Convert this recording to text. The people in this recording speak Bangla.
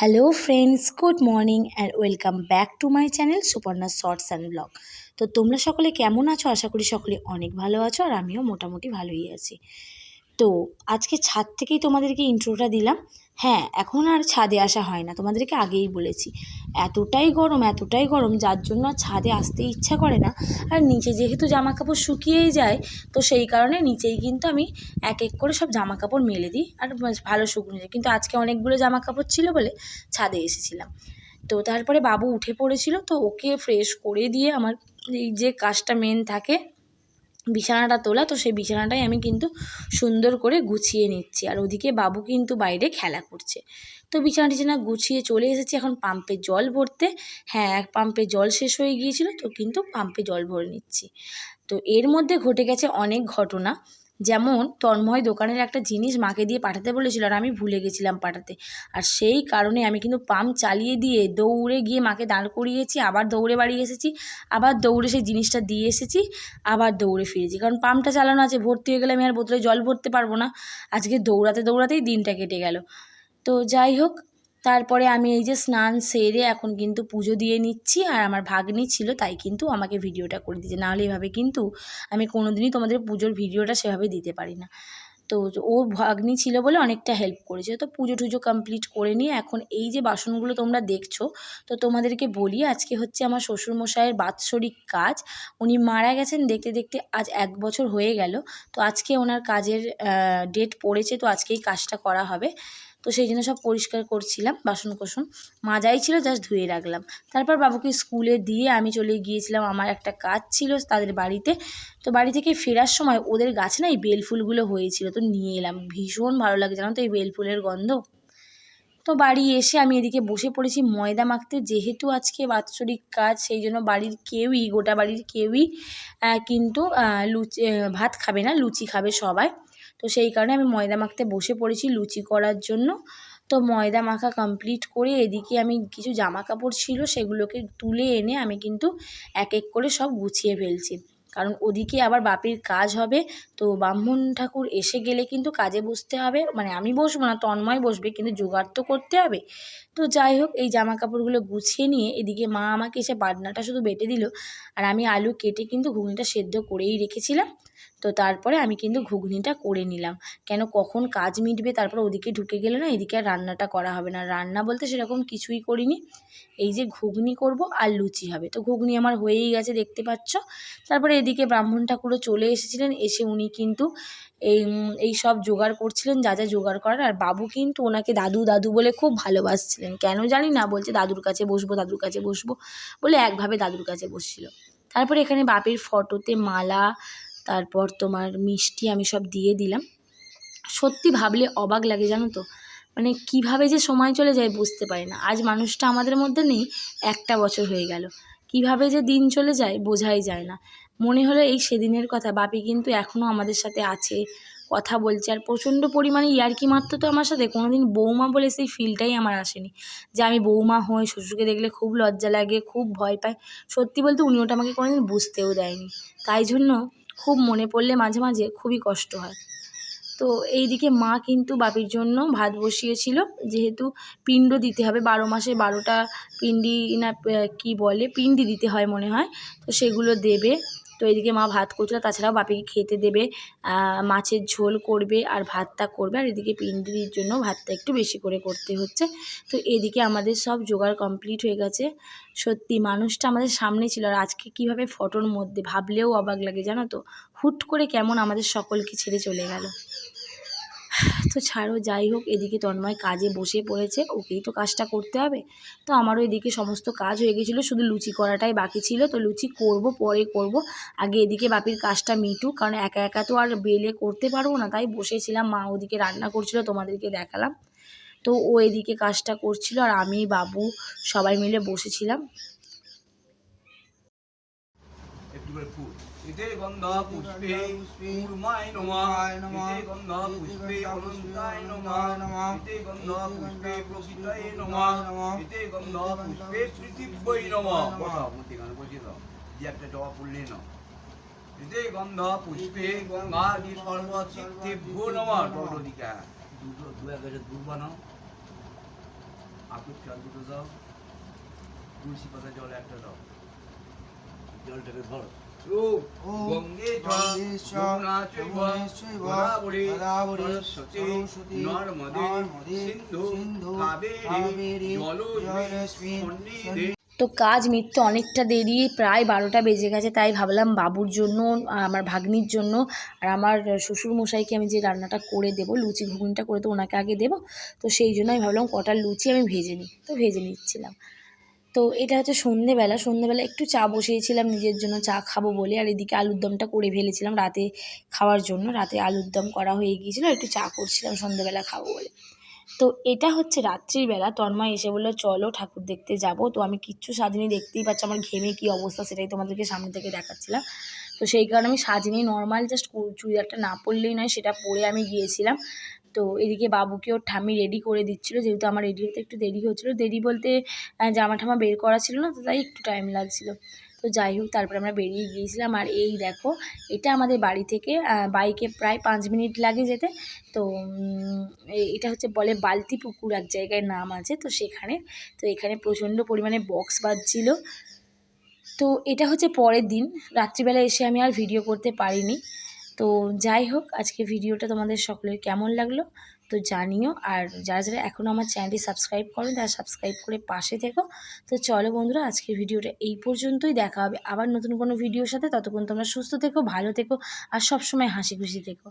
Hello friends good morning and welcome back to my channel Suparna shorts and blog তো তোমরা সকলে কেমন আছো? আশা করি সকলে অনেক ভালো আছো আর আমিও মোটামুটি ভালোই আছি। তো আজকে ছাদ থেকেই তোমাদেরকে ইন্ট্রোটা দিলাম। হ্যাঁ এখন আর ছাদে আসা হয় না, তোমাদেরকে আগেই বলেছি। এতটাই গরম এতটাই গরম, যার জন্য আর ছাদে আসতে ইচ্ছা করে না। আর নিচে যেহেতু জামা কাপড় শুকিয়েই যায়, তো সেই কারণে নিচেই কিন্তু আমি এক এক করে সব জামা কাপড় মেলে দিই। আর ভালো শুকনো যায়। কিন্তু আজকে অনেকগুলো জামা কাপড় ছিল বলে ছাদে এসেছিলাম। তো তারপরে বাবু উঠে পড়েছিল, তো ওকে ফ্রেশ করে দিয়ে আমার এই যে কাজটা মেন থাকে বিছানাটা তোলা, তো সেই বিছানাটাই আমি কিন্তু সুন্দর করে গুছিয়ে নিচ্ছি। আর ওদিকে বাবু কিন্তু বাইরে খেলা করছে। তো বিছানা টিছানা গুছিয়ে চলে এসেছি, এখন পাম্পে জল ভরতে। হ্যাঁ এক পাম্পে জল শেষ হয়ে গিয়েছিল, তো কিন্তু পাম্পে জল ভরে নিচ্ছি। তো এর মধ্যে ঘটে গেছে অনেক ঘটনা। যেমন তন্ময় দোকানের একটা জিনিস মাকে দিয়ে পাঠাতে বলেছিল আর আমি ভুলে গেছিলাম পাঠাতে। আর সেই কারণে আমি কিন্তু পাম্প চালিয়ে দিয়ে দৌড়ে গিয়ে মাকে দাঁড় করিয়েছি, আবার দৌড়ে বাড়ি এসেছি, আবার দৌড়ে সেই জিনিসটা দিয়ে এসেছি, আবার দৌড়ে ফিরেছি। কারণ পাম্পটা চালানো আছে, ভর্তি হয়ে গেলে আমি আর বোতলে জল ভরতে পারব না। আজকে দৌড়াতে দৌড়াতেই দিনটা কেটে গেল। তো যাই হোক তারপরে আমি এই যে স্নান সেরে এখন কিন্তু পুজো দিয়ে নিচ্ছি আর আমার ভাগ্নি ছিল তাই কিন্তু আমাকে ভিডিওটা করে দিয়েছে। নাহলে এভাবে কিন্তু আমি কোনোদিনই তোমাদের পুজোর ভিডিওটা সেভাবে দিতে পারি না। তো ও ভাগ্নি ছিল বলে অনেকটা হেল্প করেছে। তো পুজো টুজো কমপ্লিট করে নিয়ে এখন এই যে বাসনগুলো তোমরা দেখছ, তো তোমাদেরকে বলি আজকে হচ্ছে আমার শ্বশুরমশাইয়ের বাৎসরিক কাজ। উনি মারা গেছেন দেখতে দেখতে আজ এক বছর হয়ে গেল। তো আজকে ওনার কাজের ডেট পড়েছে, তো আজকেই কাজটা করা হবে। তো সেই জন্য সব পরিষ্কার করছিলাম বাসন কোসন মাজাই ছিল জাস্ট ধুয়ে রাখলাম। তারপর বাবুকে স্কুলে দিয়ে আমি চলে গিয়েছিলাম। আমার একটা কাজ ছিল তাদের বাড়িতে। তো বাড়ি থেকে ফেরার সময় ওদের গাছে না এই বেল ফুলগুলো হয়েছিল। তো নিয়ে এলাম। ভীষণ ভালো লাগে, জানো তো এই বেল ফুলের গন্ধ। তো বাড়ি এসে আমি এদিকে বসে পড়েছি ময়দা মাখতে। যেহেতু আজকে বাৎসরিক কাজ, সেই জন্য বাড়ির কেউই, গোটা বাড়ির কেউই কিন্তু লুচি, ভাত খাবে না, লুচি খাবে সবাই। তো সেই কারণে আমি ময়দা মাখতে বসে পড়েছি লুচি করার জন্য। তো ময়দা মাখা কমপ্লিট করে এদিকে আমি কিছু জামা কাপড় ছিল সেগুলোকে তুলে এনে আমি কিন্তু এক এক করে সব গুছিয়ে ফেলছি। কারণ ওদিকে আবার বাপির কাজ হবে, তো ব্রাহ্মণ ঠাকুর এসে গেলে কিন্তু কাজে বসতে হবে। মানে আমি বসবো না, তন্ময় বসবে, কিন্তু জোগাড় তো করতে হবে। তো যাই হোক, এই জামা কাপড়গুলো গুছিয়ে নিয়ে এদিকে মা আমাকে এসে বাটনাটা শুধু বেটে দিল। আর আমি আলু কেটে কিন্তু ঘুগনিটা সেদ্ধ করেই রেখেছিলাম। তো তারপরে আমি কিন্তু ঘুগনিটা করে নিলাম। কেন কখন কাজ মিটবে তারপর ওদিকে ঢুকে গেলে না এদিকে আর রান্নাটা করা হবে না। রান্না বলতে সেরকম কিছুই করিনি। এই যে ঘুগনি করব আর লুচি হবে। তো ঘুগনি আমার হয়েই গেছে দেখতে পাচ্ছ। তারপরে এদিকে ব্রাহ্মণ ঠাকুরও চলে এসেছিলেন। এসে উনি কিন্তু এই এই সব জোগাড় করছিলেন, যা যা জোগাড় করার। আর বাবু কিন্তু ওনাকে দাদু দাদু বলে খুব ভালোবাসছিলেন। কেন জানি না, বলছে দাদুর কাছে বসবো, দাদুর কাছে বসবো বলে একভাবে দাদুর কাছে বসছিল। তারপরে এখানে বাপের ফটোতে মালা তারপর তোমার মিষ্টি আমি সব দিয়ে দিলাম। সত্যি ভাবলে অবাক লাগে জানো তো? মানে কীভাবে যে সময় চলে যায় বুঝতে পারি না। আজ মানুষটা আমাদের মধ্যে নেই, একটা বছর হয়ে গেল। কীভাবে যে দিন চলে যায় বোঝাই যায় না। মনে হলো এই সেদিনের কথা, বাপি কিন্তু এখনও আমাদের সাথে আছে, কথা বলছে। আর প্রচণ্ড পরিমাণে ইয়ার্কি মারতো তো আমার সাথে। কোনো দিন বৌমা বলে সেই ফিলটাই আমার আসেনি। যে আমি বৌমা হই, শ্বশুরকে দেখলে খুব লজ্জা লাগে, খুব ভয় পায়। সত্যি বলতে উনি ওটা আমাকে কোনোদিন বুঝতেও দেয়নি। তাই জন্য খুব মনে পড়লে মাঝে মাঝে খুবই কষ্ট হয়। তো এই দিকে মা কিন্তু বাপির জন্য ভাত বসিয়েছিল। যেহেতু পিণ্ড দিতে হবে, বারো মাসে বারোটা পিণ্ডি না কি বলে, পিণ্ডি দিতে হয় মনে হয়, তো সেগুলো দেবে। তো এদিকে মা ভাত করছিল, তাছাড়াও বাপিকে খেতে দেবে মাছের ঝোল করবে আর ভাতটা করবে, আর এদিকে পিন্ডির জন্য ভাতটা একটু বেশি করে করতে হচ্ছে। তো এদিকে আমাদের সব জোগাড় কমপ্লিট হয়ে গেছে। সত্যি মানুষটা আমাদের সামনে ছিল, আর আজকে কীভাবে ফটোর মধ্যে, ভাবলেও অবাক লাগে, জানো তো? হুট করে কেমন আমাদের সকলকে ছেড়ে চলে গেল। তো ছাড়ো, যাই হোক, এদিকে তন্ময় কাজে বসে পড়েছে, ওকেই তো কাজটা করতে হবে। তো আমারও এদিকে সমস্ত কাজ হয়ে গেছিল, শুধু লুচি করাটাই বাকি ছিল। তো লুচি করব, পরে করব। আগে এদিকে বাপির কাজটা মিটুক কারণ একা একা তো আর বেলে করতে পারব না, তাই বসেছিলাম, মা ওদিকে রান্না করছিল, তোমাদেরকে দেখালাম। তো ও এদিকে কাজটা করছিল, আর আমি, বাবু সবাই মিলে বসেছিলাম। ইতে গন্ধ পুষ্পে পূর্মায় নমঃ। ইতে গন্ধ পুষ্পে অনন্তায় নমঃ। ইতে গন্ধ পুষ্পে প্রকৃতায় নমঃ। ইতে গন্ধ পুষ্পে পৃথিব্যৈ নমঃ। বসাও মূর্তি গান বসিয়ে দাও। যে একটা জবা পড়লে না ইতে গন্ধ পুষ্পে গঙ্গাদি সর্বচিত্তেভ্যো নমঃ। দৌড়দিকা দুটো দু এক দুধ বানাও আকুট খান দুটো দাও। তুলসী পাতা জল একটা দাও। জলটাকে ধরো। সিন্ধু তো কাজ মিটতে অনেকটা দেরি প্রায় বারোটা বেজে গেছে তাই ভাবলাম বাবুর জন্য আমার ভাগ্নির জন্য আর আমার শ্বশুর মশাইকে আমি যে রান্নাটা করে দেবো লুচি ঘুগনিটা করে তো ওনাকে আগে দেবো তো সেই জন্য আমি ভাবলাম কটার লুচি আমি ভেজে নিই তো ভেজে নিচ্ছিলাম। তো এটা হচ্ছে সন্ধেবেলা। সন্ধেবেলা একটু চা বসিয়েছিলাম, নিজের জন্য চা খাব বলে। আর এদিকে আলুর দমটা করে ফেলেছিলাম রাতে খাওয়ার জন্য। রাতে আলুর দম করা হয়ে গিয়েছিল, একটু চা করছিলাম সন্ধেবেলা খাব বলে। তো এটা হচ্ছে রাত্রির বেলা তন্ময় এসে বলল, চলো ঠাকুর দেখতে যাব। তো আমি কিচ্ছু সাজিনি, দেখতেই পাচ্ছি আমার ঘেমে কী অবস্থা সেটাই তোমাদেরকে সামনে থেকে দেখাচ্ছিলাম। তো সেই কারণে আমি সাজিনি। নর্মাল জাস্ট চুড়িদারটা না পরলেই নয়, সেটা পরে আমি গিয়েছিলাম। তো এদিকে বাবুকে ওর ঠামি রেডি করে দিচ্ছিল, যেহেতু আমার রেডি হতে একটু দেরি হচ্ছিল দেরি বলতে জামা ঠামা বের করা ছিল না, তো তাই একটু টাইম লাগছিল। তো যাই হোক, তারপরে আমরা বেরিয়ে গিয়েছিলাম। আর এই দেখো, এটা আমাদের বাড়ি থেকে বাইকে প্রায় পাঁচ মিনিট লাগে যেতে। তো এটা হচ্ছে বলে বালতি পুকুর এক জায়গায় নাম আছে, তো সেখানে। তো এখানে প্রচণ্ড পরিমাণে বক্স বাজছিল। তো এটা হচ্ছে পরের দিন। রাত্রিবেলা এসে আমি আর ভিডিও করতে পারিনি। তো যাই হোক, আজকে ভিডিওটা তোমাদের সকলের কেমন লাগল তো জানিও। আর যারা যারা এখনও আমার চ্যানেলটি সাবস্ক্রাইব করেন, তারা সাবস্ক্রাইব করে পাশে থেকো। তো চলো বন্ধুরা, আজকের ভিডিওটা এই পর্যন্তই। দেখা হবে আবার নতুন কোনো ভিডিওর সাথে। ততক্ষণ তোমরা সুস্থ থেকো, ভালো থেকো, আর সবসময় হাসি খুশি থেকো।